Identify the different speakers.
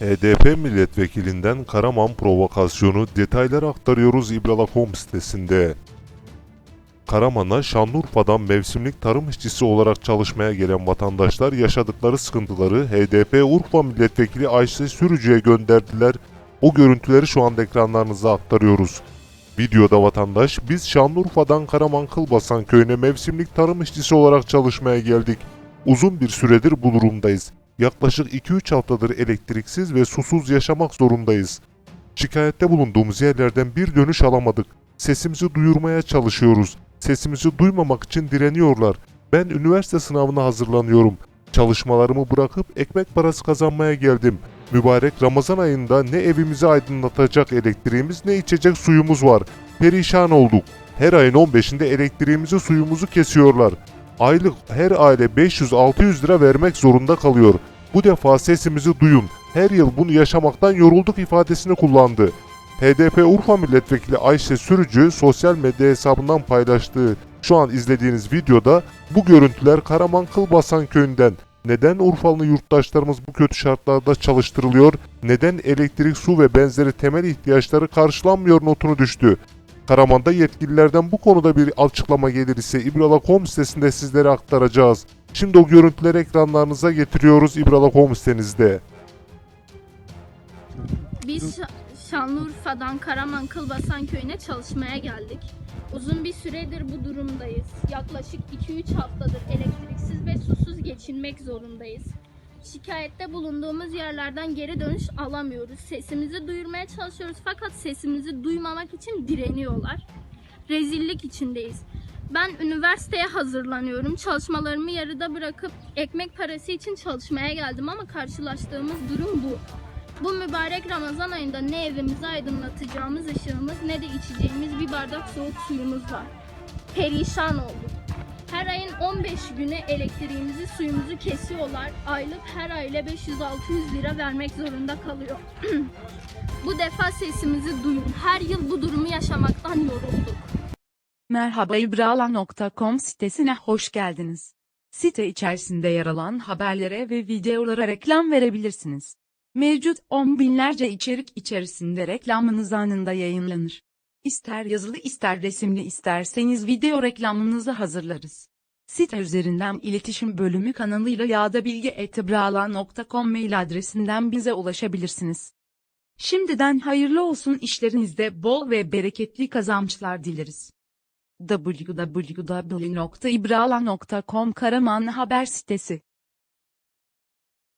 Speaker 1: HDP milletvekilinden Karaman provokasyonu detayları aktarıyoruz İbrala.com sitesinde. Karaman'a Şanlıurfa'dan mevsimlik tarım işçisi olarak çalışmaya gelen vatandaşlar yaşadıkları sıkıntıları HDP Urfa Milletvekili Ayşe Sürücü'ye gönderdiler. O görüntüleri şu anda ekranlarınıza aktarıyoruz. Videoda vatandaş, biz Şanlıurfa'dan Karaman Kılbasan köyüne mevsimlik tarım işçisi olarak çalışmaya geldik. Uzun bir süredir bu durumdayız. Yaklaşık 2-3 haftadır elektriksiz ve susuz yaşamak zorundayız. Şikayette bulunduğumuz yerlerden bir dönüş alamadık. Sesimizi duyurmaya çalışıyoruz. Sesimizi duymamak için direniyorlar. Ben üniversite sınavına hazırlanıyorum. Çalışmalarımı bırakıp ekmek parası kazanmaya geldim. Mübarek Ramazan ayında ne evimizi aydınlatacak elektriğimiz ne içecek suyumuz var. Perişan olduk. Her ayın 15'inde elektriğimizi suyumuzu kesiyorlar. Aylık her aile 500-600 lira vermek zorunda kalıyor. Bu defa sesimizi duyun. Her yıl bunu yaşamaktan yorulduk ifadesini kullandı. HDP Urfa Milletvekili Ayşe Sürücü sosyal medya hesabından paylaştığı şu an izlediğiniz videoda bu görüntüler Karaman Kılbasan köyünden. Neden Urfalı yurttaşlarımız bu kötü şartlarda çalıştırılıyor? Neden elektrik, su ve benzeri temel ihtiyaçları karşılanmıyor notunu düştü. Karaman'da yetkililerden bu konuda bir açıklama gelirse İbrala.com sitesinde sizlere aktaracağız. Şimdi o görüntüleri ekranlarınıza getiriyoruz İbrala.com sitenizde.
Speaker 2: Biz Şa- Şanlıurfa'dan Karaman Kılbasan köyüne çalışmaya geldik. Uzun bir süredir bu durumdayız. Yaklaşık 2-3 haftadır elektriksiz ve susuz geçinmek zorundayız. Şikayette bulunduğumuz yerlerden geri dönüş alamıyoruz. Sesimizi duyurmaya çalışıyoruz fakat sesimizi duymamak için direniyorlar. Rezillik içindeyiz. Ben üniversiteye hazırlanıyorum. Çalışmalarımı yarıda bırakıp ekmek parası için çalışmaya geldim ama karşılaştığımız durum bu. Bu mübarek Ramazan ayında ne evimizi aydınlatacağımız ışığımız ne de içeceğimiz bir bardak soğuk suyumuz var. Perişan olduk. Her ayın 15 güne elektriğimizi, suyumuzu kesiyorlar. Aylık her aile 500-600 lira vermek zorunda kalıyor. bu defa sesimizi duyun. Her yıl bu durumu yaşamaktan yorulduk.
Speaker 3: Merhaba İbrala.com sitesine hoş geldiniz. Site içerisinde yer alan haberlere ve videolara reklam verebilirsiniz. Mevcut on binlerce içerik içerisinde reklamınız anında yayınlanır. İster yazılı ister resimli isterseniz video reklamınızı hazırlarız. Site üzerinden iletişim bölümü kanalıyla ya da bilgi.ibrala.com mail adresinden bize ulaşabilirsiniz. Şimdiden hayırlı olsun işlerinizde bol ve bereketli kazançlar dileriz www.ibrala.com Karaman Haber Sitesi